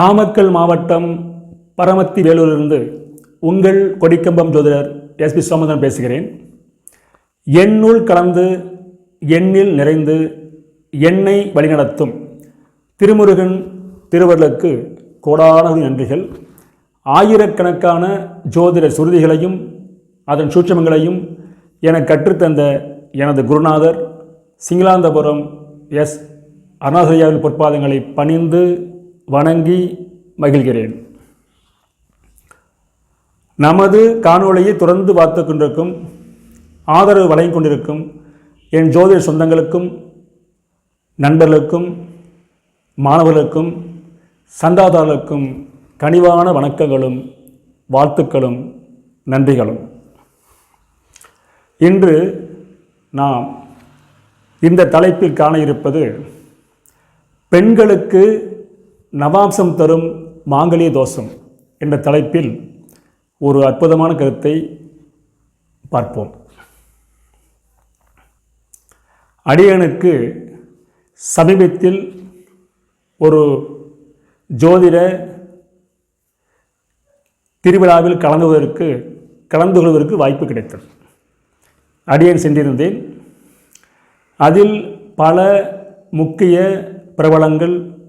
நாமக்கல் மாவட்டம் பரமத்தி வேலூரிலிருந்து உங்கள் கொடிக்கம்பம் ஜோதிடர் எஸ்பி சோமதன் பேசுகிறேன். எண்ணுள் கலந்து எண்ணில் நிறைந்து எண்ணை வழிநடத்தும் திருமுருகன் திருவருளுக்கு கோடானது நன்றிகள். ஆயிரக்கணக்கான ஜோதிட சுருதிகளையும் அதன் சூட்சமங்களையும் என கற்றுத்தந்த எனது குருநாதர் சிங்களாந்தபுரம் எஸ் அருணாசரியாவின் பொற்பாதங்களை பணிந்து வணங்கி மகிழ்கிறேன். நமது காணொளியை தொடர்ந்து பார்த்து கொண்டிருக்கும் ஆதரவு வழங்கிக் கொண்டிருக்கும் என் ஜோதிட சொந்தங்களுக்கும் நண்பர்களுக்கும் மாணவர்களுக்கும் சந்தாதாரர்களுக்கும் கனிவான வணக்கங்களும் வாழ்த்துக்களும் நன்றிகளும். இன்று நாம் இந்த தலைப்பில் காண இருப்பது பெண்களுக்கு நவாம்சம் தரும் மாங்கலிய தோஷம் என்ற தலைப்பில் ஒரு அற்புதமான கருத்தை பார்ப்போம். அடியனுக்கு சமீபத்தில் ஒரு ஜோதிட திருவிழாவில் கலந்துவதற்கு கலந்து கொள்வதற்கு வாய்ப்பு கிடைத்தது. அடியன் சென்றிருந்தேன். அதில் பல முக்கிய பிரபலங்கள்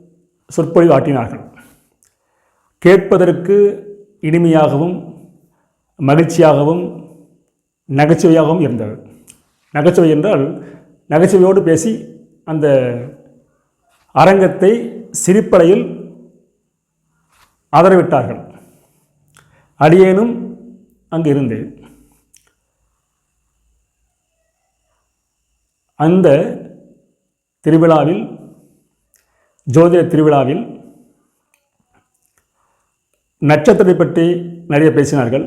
சொற்பொழிவு ஆட்டினார்கள் கேட்பதற்கு இனிமையாகவும் மகிழ்ச்சியாகவும் நகைச்சுவையாகவும் இருந்தது. நகைச்சுவை என்றால் நகைச்சுவையோடு பேசி அந்த அரங்கத்தை சிரிப்படையில் ஆதரவிட்டார்கள். அடியேனும் அங்கு இருந்தேன். அந்த திருவிழாவில் ஜோதிட திருவிழாவில் நட்சத்திரத்தை பற்றி நிறைய பேசினார்கள்.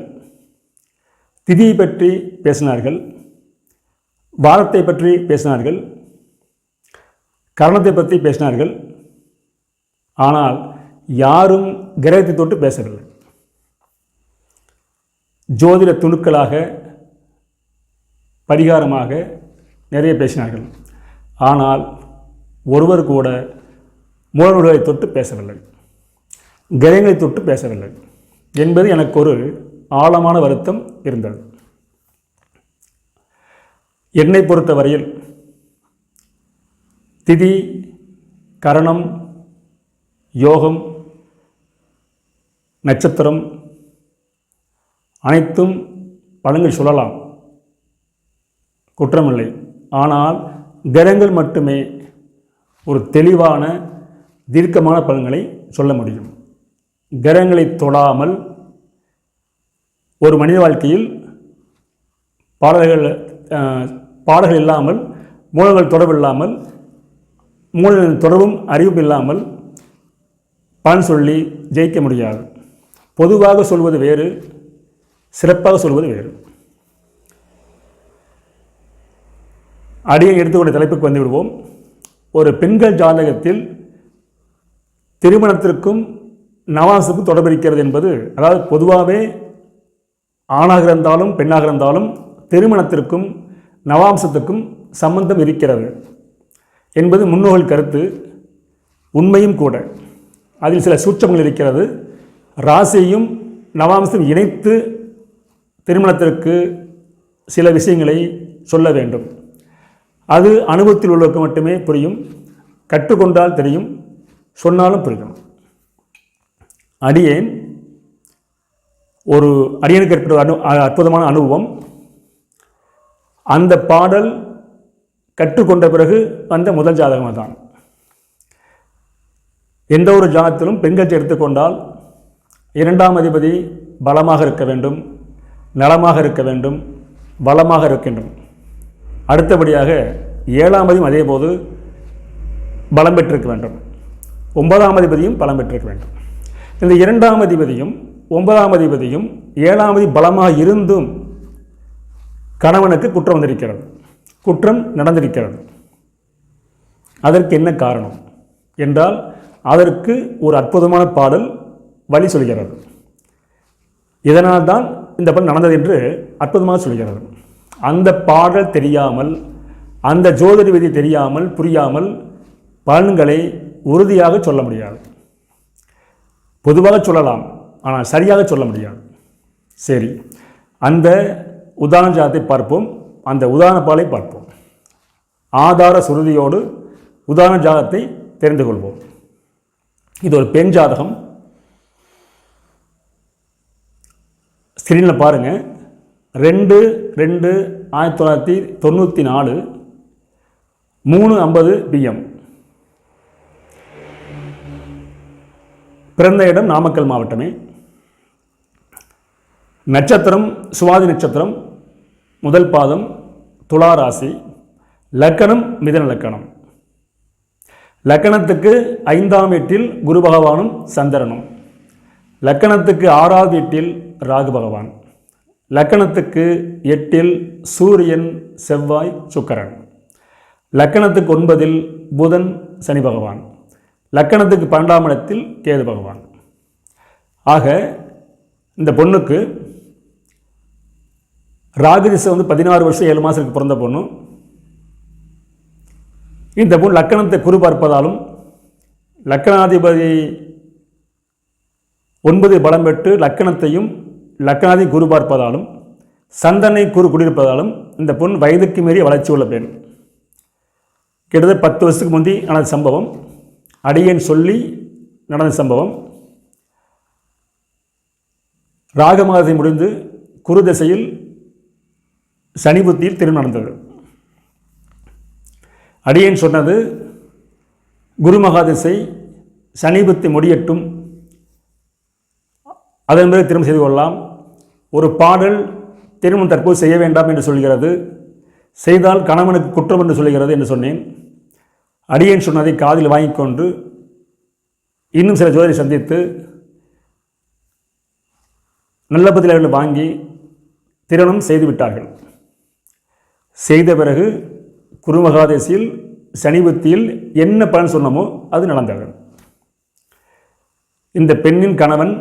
திதியை பற்றி பேசினார்கள். வாரத்தை பற்றி பேசினார்கள். கரணத்தை பற்றி பேசினார்கள். ஆனால் யாரும் கிரகத்தை தொட்டு பேசவில்லை. ஜோதிட துணுக்களாக பரிகாரமாக நிறைய பேசினார்கள். ஆனால் ஒருவர் கூட மூலநூல்களை தொட்டு பேசவில்லை. கிரகங்களை தொட்டு பேசவில்லை. என்பது எனக்கு ஒரு ஆழமான வருத்தம் இருந்தது. என்னை பொறுத்தவரையில் திதி கரணம் யோகம் நட்சத்திரம் அனைத்தும் பலன்கள் சொல்லலாம். குற்றமில்லை. ஆனால் கிரகங்கள் மட்டுமே ஒரு தெளிவான தீர்க்கமான பலன்களை சொல்ல முடியும். கிரகங்களை தொடாமல் ஒரு மனித வாழ்க்கையில் பாடல்கள் பாடல்கள் இல்லாமல் மூலங்கள் தொடர்பு இல்லாமல் மூலங்களின் தொடர்பும் அறிவும் இல்லாமல் பலன் சொல்லி ஜெயிக்க முடியாது. பொதுவாக சொல்வது வேறு சிறப்பாக சொல்வது வேறு. அடியை எடுத்துக்கொண்ட தலைப்புக்கு வந்துவிடுவோம் ஒரு பெண்கள் ஜாதகத்தில் திருமணத்திற்கும் நவாசுக்கும் தொடர்பு இருக்கிறது என்பது அதாவது பொதுவாகவே ஆணாக இருந்தாலும் பெண்ணாக இருந்தாலும் திருமணத்திற்கும் நவாம்சத்துக்கும் சம்பந்தம் இருக்கிறது என்பது முன்னோர்கள் கருத்து உண்மையும் கூட. அதில் சில சூட்சங்கள் இருக்கிறது. ராசியையும் நவாம்சம் இணைத்து திருமணத்திற்கு சில விஷயங்களை சொல்ல வேண்டும். அது அனுபவத்தில் உள்ளவருக்கு மட்டுமே புரியும் கற்றுக்கொண்டால் தெரியும் சொன்னாலும் புரியும் அடியேன் ஒரு அடியனுக்கு ஏற்பட்ட அனு அற்புதமான அனுபவம். அந்த பாடல் கற்றுக்கொண்ட பிறகு வந்த முதல் ஜாதகம் தான் எந்த ஒரு ஜாதத்திலும் பெண்கள் எடுத்துக்கொண்டால் இரண்டாம் அதிபதி பலமாக இருக்க வேண்டும் நலமாக இருக்க வேண்டும் பலமாக இருக்க வேண்டும் அடுத்தபடியாக ஏழாம் அதிபதியும் அதேபோது பலம் பெற்றிருக்க வேண்டும். ஒன்பதாம் அதிபதியும் பலம் பெற்றிருக்க வேண்டும். இந்த இரண்டாம் அதிபதியும் ஒன்பதாம் அதிபதியும் ஏழாம் பலமாக இருந்தும் கணவனுக்கு குற்றம் வந்திருக்கிறது. குற்றம் நடந்திருக்கிறது. அதற்கு என்ன காரணம்? என்றால் அதற்கு ஒரு அற்புதமான பாடல் வழி சொல்கிறது. இதனால் தான் இந்த படம் நடந்தது என்று அற்புதமாக சொல்கிறது. அந்த பாடல் தெரியாமல் அந்த ஜோதிட விதி தெரியாமல் புரியாமல் பலன்களை உறுதியாக சொல்ல முடியாது. பொதுவாக சொல்லலாம் ஆனால் சரியாக சொல்ல முடியாது. சரி அந்த உதாரண ஜாதத்தை பார்ப்போம் அந்த உதாரண பாலை பார்ப்போம். ஆதார சுருதியோடு உதாரண ஜாதத்தை தெரிந்து கொள்வோம். இது ஒரு பெண் ஜாதகம். ஸ்க்ரீனில் பாருங்கள் ரெண்டு ரெண்டு ஆயிரத்தி தொள்ளாயிரத்தி தொண்ணூற்றி நாலு மூணு ஐம்பது பிஎம் பிறந்த இடம் நாமக்கல் மாவட்டமே. நட்சத்திரம் சுவாதி நட்சத்திரம் முதல் பாதம் துலா ராசி லக்கணம் மிதன லக்கணம். லக்கணத்துக்கு ஐந்தாம் வீட்டில் குரு பகவானும் சந்திரனும். லக்கணத்துக்கு ஆறாவது வீட்டில் ராகு பகவான். லக்கணத்துக்கு எட்டில் சூரியன் செவ்வாய் சுக்கரன். லக்கணத்துக்கு ஒன்பதில் புதன் சனி பகவான். லக்கணத்துக்கு பன்னெண்டாம் இடத்தில் கேது பகவான். ஆக இந்த பொண்ணுக்கு ராகுதிசை வந்து பதினாறு வருஷம் ஏழு மாதத்துக்கு பிறந்த பொண்ணு. இந்த பொண்ணு லக்கணத்தை குறு பார்ப்பதாலும் லக்கணாதிபதி ஒன்பது பலம் பெற்று லக்கணத்தையும் லக்கணாதி குரு பார்ப்பதாலும் சந்தனை குரு குடியிருப்பதாலும் இந்த பொண் வயதுக்கு மீறி வளர்ச்சி உள்ள பெண். கிட்டத்தட்ட பத்து வருஷத்துக்கு முந்தி நடந்த சம்பவம். அடியேன் சொல்லி நடந்த சம்பவம். ராகமாதை முடிந்து குரு திசையில் சனி புத்தியில் திருமணம் நடந்தது. அடியேன் சொன்னது குரு மகாதிசை சனி புத்தி முடியட்டும் அதன் பிறகு திருமணம் செய்து கொள்ளலாம். ஒரு பாடல் திருமணம் தற்போது செய்ய வேண்டாம் என்று சொல்கிறது. செய்தால் கணவனுக்கு குற்றம் என்று சொல்கிறது என்று சொன்னேன். அடியேன் சொன்னதை காதில் வாங்கி கொண்டு இன்னும் சில ஜோதியை சந்தித்து நல்ல பதில்களை வாங்கி திருமணம் செய்து விட்டார்கள். செய்த பிறகு குருமகாதேசியில் சனிபத்தியில் என்ன பலன் சொன்னமோ அது நடந்தது. இந்த பெண்ணின் கணவன்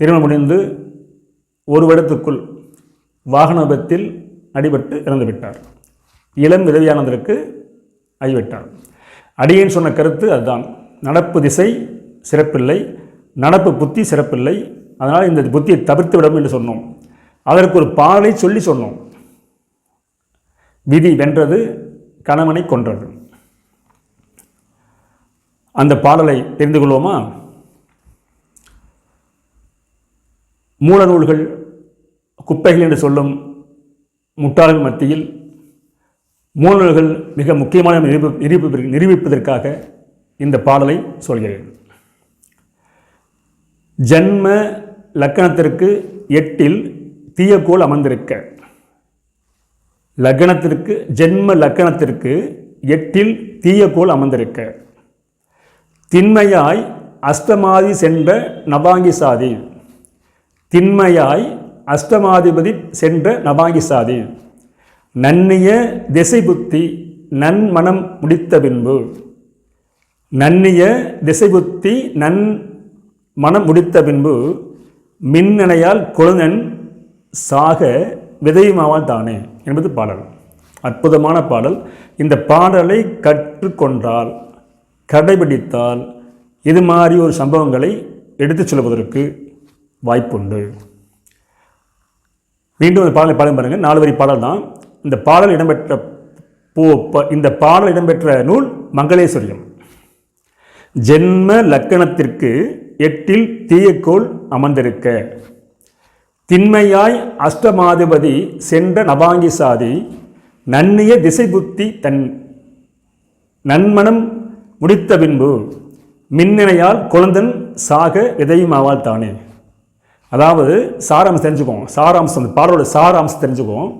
திருமணம் முடிந்து ஒரு வருடத்துக்குள் வாகன விபத்தில் அடிபட்டு இறந்துவிட்டார். இளம் விதவியானதற்கு ஆகிவிட்டார் அடியேன் சொன்ன கருத்து அதுதான். நடப்பு திசை சிறப்பில்லை நடப்பு புத்தி சிறப்பில்லை. அதனால் இந்த புத்தியை தவிர்த்து விடும் என்று சொன்னோம். அதற்கு ஒரு பாலை சொல்லி சொன்னோம். விதி வென்றது கணவனை கொன்றது. அந்த பாடலை தெரிந்து கொள்வோமா? மூல நூல்கள் குப்பைகள் என்று சொல்லும் முட்டாள்கள் மத்தியில் மூல மிக முக்கியமான நிரூபி நிரூபி நிரூபிப்பதற்காக இந்த பாடலை சொல்கிறேன். ஜன்ம லக்கணத்திற்கு எட்டில் தீயக்கோள் அமர்ந்திருக்க. லக்கணத்திற்கு ஜென்ம லக்கணத்திற்கு எட்டில் தீயக்கோள் அமர்ந்திருக்க. திண்மையாய் அஷ்டமாதி சென்ற நபாங்கி சாதி திண்மையாய் அஷ்டமாதிபதி சென்ற நபாங்கி சாதி நன்னிய திசை புத்தி நன்மனம் முடித்த பின்பு நன்னிய திசை புத்தி நன் மனம் முடித்த பின்பு மின்னணையால் கொழுநன் சாக விதையுமாவால் தானே என்பது பாடல். அற்புதமான பாடல். இந்த பாடலை கற்றுக்கொண்டால் கடைபிடித்தால் இது மாதிரி ஒரு சம்பவங்களை எடுத்துச் சொல்வதற்கு வாய்ப்புண்டு. மீண்டும் அந்த பாடலை பாடம் பாருங்கள் நாலு வரி பாடல் தான் இந்த பாடல் இடம்பெற்ற பூ இந்த பாடல் இடம்பெற்ற நூல் மங்களேஸ்வரியம். ஜென்ம லக்கணத்திற்கு எட்டில் தீயக்கோள் அமர்ந்திருக்க. திண்மையாய் அஷ்டமாதிபதி சென்ற நவாங்கி சாதி நன்னிய திசை புத்தி தன் நன்மனம் முடித்த பின்பு மின்னணையால் குழந்தன் சாக விதையுமாவால் தானே. அதாவது சாராம்சம் தெரிஞ்சுக்கோம் சாராம்சம் பாடலோட சாராம்சம் தெரிஞ்சுக்குவோம்.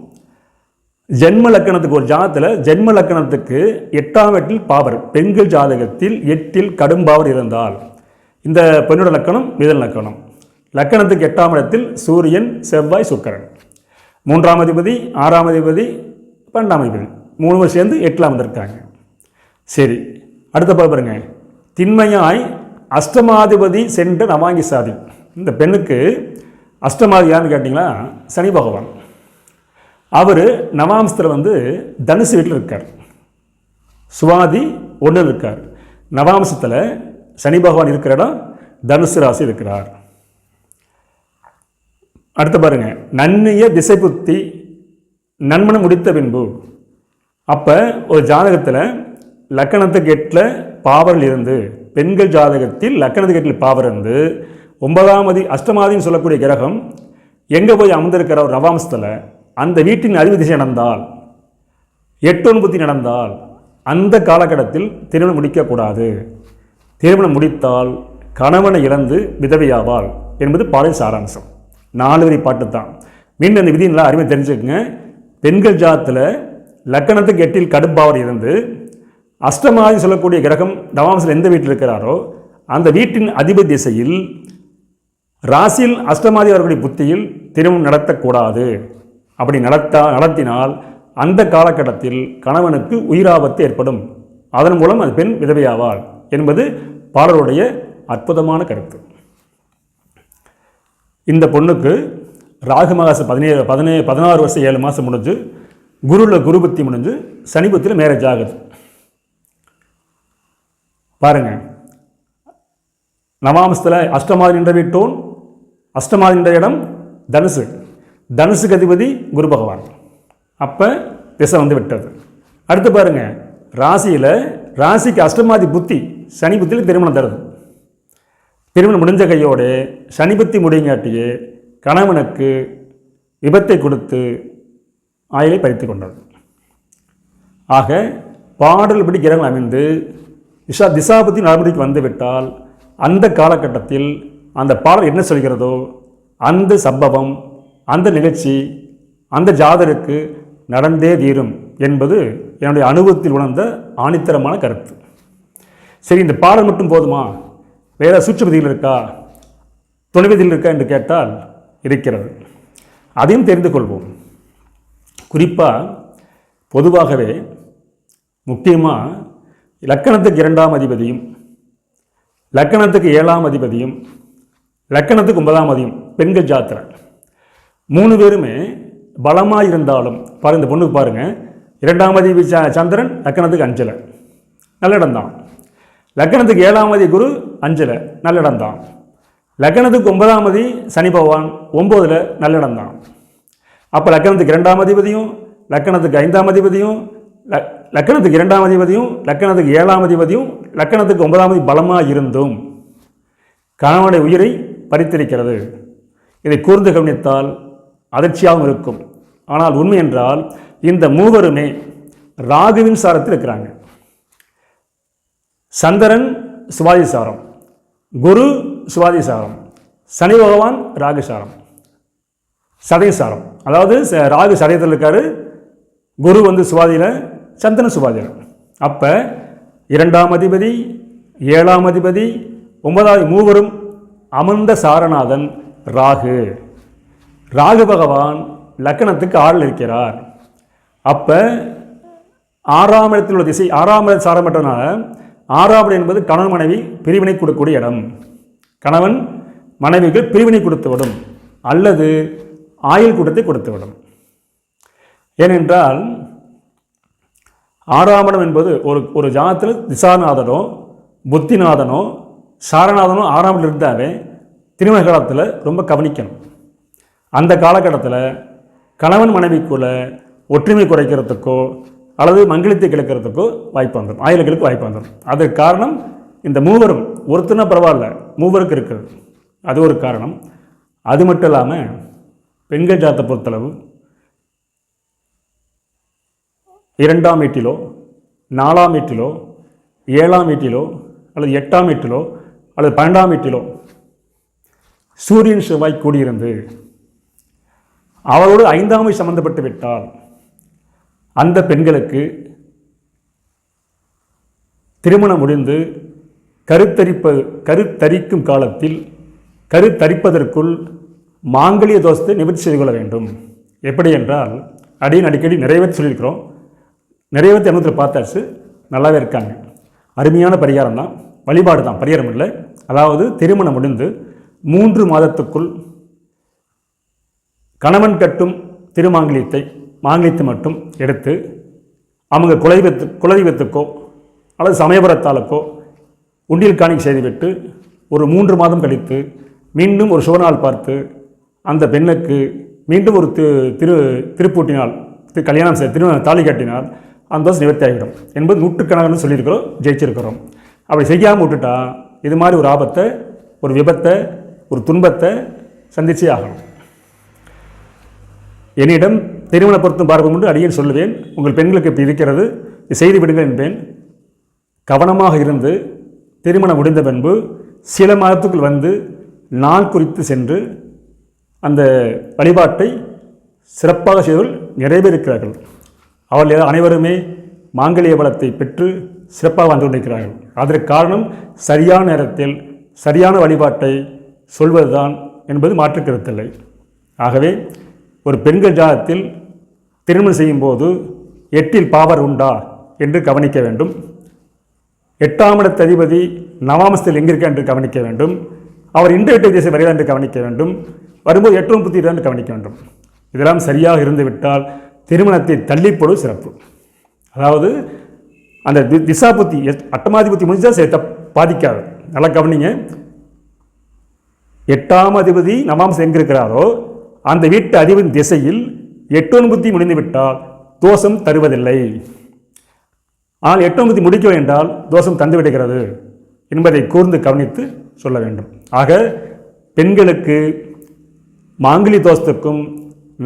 ஜென்ம லக்கணத்துக்கு ஒரு ஜாதத்தில் ஜென்ம லக்கணத்துக்கு எட்டாம் எட்டில் பாவர் பெண்கள் ஜாதகத்தில் எட்டில் கடும் பாவர் இருந்தால் இந்த பெண்ணோட லக்கணம் மிதல் லக்கணம். லக்கணத்துக்கு எட்டாம் இடத்தில் சூரியன் செவ்வாய் சுக்கரன். மூன்றாம் அதிபதி ஆறாம் அதிபதி பன்னெண்டாம் அதிபதி. மூணு வருஷம் சேர்ந்து எட்டில் வந்திருக்காங்க. சரி அடுத்த பாருங்க. திண்மையாய் அஷ்டமாதிபதி சென்ற நவாங்கி சாதி. இந்த பெண்ணுக்கு அஷ்டமாதி யாருன்னு கேட்டிங்களா? சனி பகவான். அவர் நவாம்சத்தில் வந்து தனுசு வீட்டில் இருக்கார். சுவாதி ஒன்றில் இருக்கார். நவாம்சத்தில் சனி பகவான் இருக்கிற இடம் தனுசு ராசி இருக்கிறார். அடுத்து பாருங்க. நன்னிய திசை புத்தி நன்மனம் முடித்த பின்பு அப்போ ஒரு ஜாதகத்தில் லக்கணத்துக்கு எட்டில் பாவரில் இருந்து பெண்கள் ஜாதகத்தில் லக்கணத்துக்கு எட்டில் பாவர் இருந்து ஒன்பதாமதி அஷ்டமாதின்னு சொல்லக்கூடிய கிரகம் எங்கே போய் அமர்ந்திருக்கிற ஒரு நவாம்சத்தில் அந்த வீட்டின் அறிவு திசை நடந்தால் எட்டு ஒன்பத்தி நடந்தால் அந்த காலகட்டத்தில் திருமணம் முடிக்கக்கூடாது. திருமணம் முடித்தால் கணவனை இழந்து விதவையாவாள் என்பது பாடல் சாராம்சம். நாலு வரி பாட்டு தான். மீண்டும் அந்த விதியெல்லாம் நல்லா அருமை தெரிஞ்சுக்கங்க. பெண்கள் ஜாத்தில் லக்கணத்துக்கு எட்டில் கடுப்பாவர் இருந்து அஷ்டமாதி சொல்லக்கூடிய கிரகம் நவாம்சத்தில் எந்த வீட்டில் இருக்கிறாரோ அந்த வீட்டின் அதிபதி திசையில் ராசியில் அஷ்டமாதி அவர்களுடைய புத்தியில் திருமணம் நடத்தக்கூடாது. அப்படி நடத்தா நடத்தினால் அந்த காலகட்டத்தில் கணவனுக்கு உயிராபத்து ஏற்படும். அதன் மூலம் அது பெண் விதவையாவாள் என்பது பாடலுடைய அற்புதமான கருத்து. இந்த பொண்ணுக்கு ராகு மகாசம் பதினேழு பதினே பதினாறு வருஷம் ஏழு மாதம் முடிஞ்சு குருவில் குருபத்தி முடிஞ்சு சனி மேரேஜ் ஆகுது. பாருங்க. நவாம்சத்தில் அஷ்டமாதி நின்ற வீட்டோன் அஷ்டமாதி நின்ற இடம் தனுசு. தனுசுக்கு அதிபதி குரு பகவான். அப்போ திசை வந்து விட்டது. அடுத்து பாருங்க ராசியில் ராசிக்கு அஷ்டமாதி புத்தி சனி புத்தியில் திருமணம் தருது. திருமணம் முடிஞ்ச கையோடு சனி புத்தி முடிங்காட்டியே கணவனுக்கு விபத்தை கொடுத்து ஆயிலை பறித்து கொண்டது ஆக பாடல் படி கிரகம் அமைந்து திசா திசாபதி நடைமுறைக்கு வந்துவிட்டால் அந்த காலகட்டத்தில் அந்த பாடல் என்ன சொல்கிறதோ அந்த சம்பவம் அந்த நிகழ்ச்சி அந்த ஜாதருக்கு நடந்தே தீரும் என்பது என்னுடைய அனுபவத்தில் உணர்ந்த ஆணித்தரமான கருத்து. சரி இந்த பாடல் மட்டும் போதுமா? வேறு சூட்சமதிகள் இருக்கா? துணைவதில் இருக்கா என்று கேட்டால் இருக்கிறது. அதையும் தெரிந்து கொள்வோம். குறிப்பாக பொதுவாகவே முக்கியமாக லக்கணத்துக்கு இரண்டாம் அதிபதியும் லக்கணத்துக்கு ஏழாம் அதிபதியும் லக்கணத்துக்கு ஒன்பதாம் அதிபதியும் பெண்கள் ஜாத்திரை மூணு பேருமே பலமாக இருந்தாலும் பாரு இந்த பொண்ணுக்கு பாருங்கள் இரண்டாம் அதிபதி சந்திரன் லக்கணத்துக்கு அஞ்சலை. நல்ல இடம்தான் லக்கணத்துக்கு ஏழாம் அதி குரு அஞ்சலை. நல்ல இடம்தான் லக்கணத்துக்கு ஒன்பதாம் அதி சனி பகவான் ஒம்போதில் நல்ல இடம்தான் அப்போ லக்கணத்துக்கு இரண்டாம் அதிபதியும் லக்கணத்துக்கு ஐந்தாம் அதிபதியும் ல- லக்கணத்துக்கு இரண்டாம் அதிபதியும் லக்கணத்துக்கு ஏழாம் அதிபதியும் லக்கணத்துக்கு ஒன்பதாம் அதிபதி பலமாக இருந்தும் கணவனுடைய உயிரை பறித்திருக்கிறது இதை கூர்ந்து கவனித்தால் அதிர்ச்சியாகவும் இருக்கும். ஆனால் உண்மை என்றால் இந்த மூவருமே ராகுவின் சாரத்தில் இருக்கிறாங்க. சந்திரன் சுவாதி சாரம் குரு சுவாதி சாரம் சனி பகவான் ராகு சாரம் சதய சாரம். அதாவது ச- ராகு சதயத்தில் இருக்காரு குரு வந்து சுவாதியில் சந்திரன் சுவாதியில். அப்போ இரண்டாம் அதிபதி ஏழாம் அதிபதி ஒன்பதாவது மூவரும் அமர்ந்த சாரநாதன் ராகு. ராகு பகவான் லக்கணத்துக்கு ஆறில் இருக்கிறார். அப்போ ஆறாம் இடத்தில் உள்ள திசை ஆறாம் இடத்து சாரம் ஆறாம் இடம் என்பது கணவன் மனைவி பிரிவினை கொடுக்கக்கூடிய இடம். கணவன் மனைவிக்கு பிரிவினை கொடுத்துவிடும் அல்லது ஆயுள் கூட்டத்தை கொடுத்துவிடும் ஏனென்றால் ஆறாம் இடம் என்பது ஒரு ஒரு ஜாதத்தில் திசாநாதனோ புத்திநாதனோ சாரநாதனோ ஆறாம் இடம் இருந்தாவே திருமண காலத்தில் ரொம்ப கவனிக்கணும். அந்த காலகட்டத்தில் கணவன் மனைவிக்குள்ள ஒற்றுமை குறைக்கிறதுக்கோ அல்லது மங்கிலத்தை கிழக்கிறதுக்கோ வாய்ப்பு வந்துடும் ஆயுளுக்கு வாய்ப்பு வந்துடும் அதற்கு காரணம் இந்த மூவரும் ஒருத்தனா பரவாயில்ல மூவருக்கு இருக்குது. அது ஒரு காரணம். அது மட்டும் இல்லாமல் பெண்கள் ஜாத்தை பொறுத்தளவு இரண்டாம் வீட்டிலோ நாலாம் வீட்டிலோ ஏழாம் வீட்டிலோ அல்லது எட்டாம் வீட்டிலோ அல்லது பன்னெண்டாம் வீட்டிலோ சூரியன் செவ்வாய் கூடியிருந்து அவரோடு ஐந்தாமை சம்மந்தப்பட்டு சம்பந்தப்பட்டு விட்டால் அந்த பெண்களுக்கு திருமணம் முடிந்து கருத்தரிப்ப கருத்தரிக்கும் காலத்தில் கருத்தரிப்பதற்குள் மாங்கலிய தோஷத்தை நிவர்த்தி செய்து கொள்ள வேண்டும். எப்படி என்றால் அடியின் அடிக்கடி நிறைவேற்றி சொல்லியிருக்கிறோம். நிறைவேற்றி அனுபவத்தில் பார்த்தாச்சு. நல்லாவே இருக்காங்க. அருமையான பரிகாரம் தான் வழிபாடு தான் பரிகாரம் இல்லை. அதாவது திருமணம் முடிந்து மூன்று மாதத்துக்குள் கணவன் கட்டும் திருமாங்கலியத்தை மாங்கலியத்தை மட்டும் எடுத்து அவங்க குலதெய்வத்து குலதெய்வத்துக்கோ அல்லது சமயபுரத்தாளுக்கோ உண்டியல் காணிக்கு செய்துவிட்டு ஒரு மூன்று மாதம் கழித்து மீண்டும் ஒரு சுவநாள் பார்த்து அந்த பெண்ணுக்கு மீண்டும் ஒரு திரு திரு திருப்பூட்டினால் திரு கல்யாணம் செய்ய திரு தாலி கட்டினால் அந்த தோசை நிவர்த்தி ஆகிவிடும் என்பது நூற்றுக்கணக்கான சொல்லியிருக்கிறோம் ஜெயிச்சிருக்கிறோம். அப்படி செய்யாமல் விட்டுட்டா இது மாதிரி ஒரு ஆபத்தை ஒரு விபத்தை ஒரு துன்பத்தை சந்திச்சே ஆகணும். என்னிடம் திருமண பொருத்தம் பார்க்கும் என்று அடியேன் சொல்லுவேன் உங்கள் பெண்களுக்கு இப்படி இருக்கிறது. செய்து விடுங்கள் என்பேன். கவனமாக இருந்து திருமணம் முடிந்த பின்பு சில மாதத்துக்குள் வந்து நாள் குறித்து சென்று அந்த வழிபாட்டை சிறப்பாக செய்தவர்கள் நிறைய பேர் இருக்கிறார்கள் அவர்கள் அனைவருமே மாங்கல்ய பலத்தை பெற்று சிறப்பாக வாழ்ந்து கொண்டிருக்கிறார்கள். அதற்கு காரணம் சரியான நேரத்தில் சரியான வழிபாட்டை சொல்வதுதான் என்பது மாற்றுக்கருத்தில்லை ஆகவே ஒரு பெண்கள் ஜாதத்தில் திருமணம் செய்யும்போது எட்டில் பாவர் உண்டா என்று கவனிக்க வேண்டும். எட்டாம் இடத்த அதிபதி நவாமசத்தில் எங்கே இருக்கா என்று கவனிக்க வேண்டும். அவர் இன்று எட்டு திசை வருகிறார் என்று கவனிக்க வேண்டும். வரும்போது எட்டும் புத்தி என்று கவனிக்க வேண்டும். இதெல்லாம் சரியாக இருந்துவிட்டால் திருமணத்தை தள்ளிப்போடு சிறப்பு. அதாவது அந்த தி- திசா புத்தி எட்- அட்டமாதிபதி முடிஞ்சால் சேர்த்த பாதிக்காது. நல்லா கவனிங்க. எட்டாம் அதிபதி நவாம்சம் எங்கே இருக்கிறாரோ அந்த வீட்டு அதிபதியின் திசையில் எட்டொன் புத்தி தோஷம் தருவதில்லை. ஆனால் எட்டொன் புத்தி என்றால் தோஷம் தந்துவிடுகிறது என்பதை கூர்ந்து கவனித்து சொல்ல வேண்டும். ஆக பெண்களுக்கு மாங்கிலி தோஷத்துக்கும்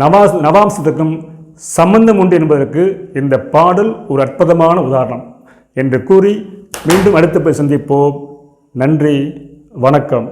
நவாஸ் நவாம்சத்துக்கும் சம்பந்தம் உண்டு என்பதற்கு இந்த பாடல் ஒரு அற்புதமான உதாரணம் என்று கூறி மீண்டும் அடுத்த போய் சந்திப்போம். நன்றி வணக்கம்.